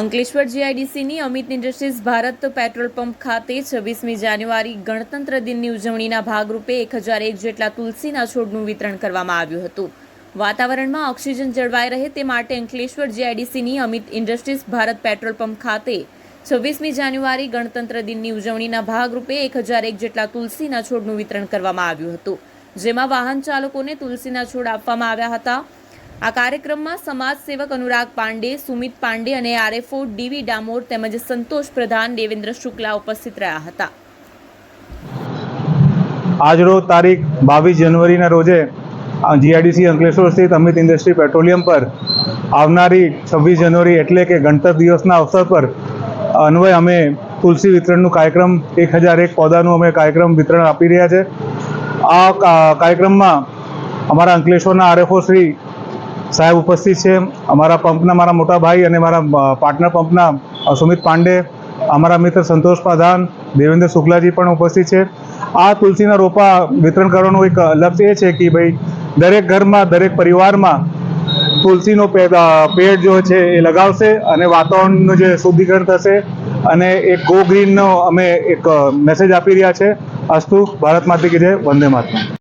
Ankleshwar જીઆઈડીસીની Amit industries Bharat petrol pump ખાતે છવ્વીસમી જાન્યુઆરી ગણતંત્ર દિનની ઉજવણીના ભાગરૂપે એક હજાર એક જેટલા તુલસીના છોડનું વિતરણ કરવામાં આવ્યું હતું. વાતાવરણમાં ઓક્સિજન જળવાઈ રહે તે માટે Ankleshwar જીઆઈડીસીની Amit industries Bharat petrol pump ખાતે છવ્વીસમી જાન્યુઆરી ગણતંત્ર દિનની ઉજવણીના ભાગરૂપે એક હજાર એક જેટલા તુલસીના છોડનું વિતરણ કરવામાં આવ્યું હતું. જેમાં વાહન ચાલકોને તુલસીના છોડ આપવામાં આવ્યા હતા. આ કાર્યક્રમમાં સમાજ સેવક અનુરાગ પાંડે, સુમિત પાંડે અને આરએફઓ ડીવી ડામોર તેમજ સંતોષ પ્રધાન દેવેન્દ્ર શુક્લા ઉપસ્થિત રહ્યા હતા. આજરોજ તારીખ બાવીસ જાન્યુઆરીના રોજે જીઆઈડીસી અંકલેશ્વર સ્થિત અમિત ઇન્ડસ્ટ્રી પેટ્રોલિયમ પર આવનારી છવ્વીસ જાન્યુઆરી એટલે કે ગણતંત્ર દિવસના અવસર પર અન્વય અમે તુલસી વિતરણનું કાર્યક્રમ, એક હજાર એક પૌધાનું અમે કાર્યક્રમ વિતરણ આપી રહ્યા છે. આ કાર્યક્રમમાં અમારા અંકલેશ્વરના આરએફઓ શ્રી સાહેબ ઉપસ્થિત છે. અમારા પંપના મારા મોટા ભાઈ અને મારા પાર્ટનર પંપના સુમિત પાંડે, અમારા મિત્ર સંતોષ પ્રધાન, દેવેન્દ્ર શુક્લાજી પણ ઉપસ્થિત છે. આ તુલસીના રોપા વિતરણ કરવાનું એક લક્ષ્ય એ છે કે ભાઈ, દરેક ઘરમાં, દરેક પરિવારમાં તુલસીનો પેડ જો છે એ લગાવશે અને વાતાવરણનું જે શુદ્ધિકરણ થશે અને એક ગો ગ્રીનનો અમે એક મેસેજ આપી રહ્યા છે. અસ્તુ, ભારત માતા કી જય, વંદે માતરમ.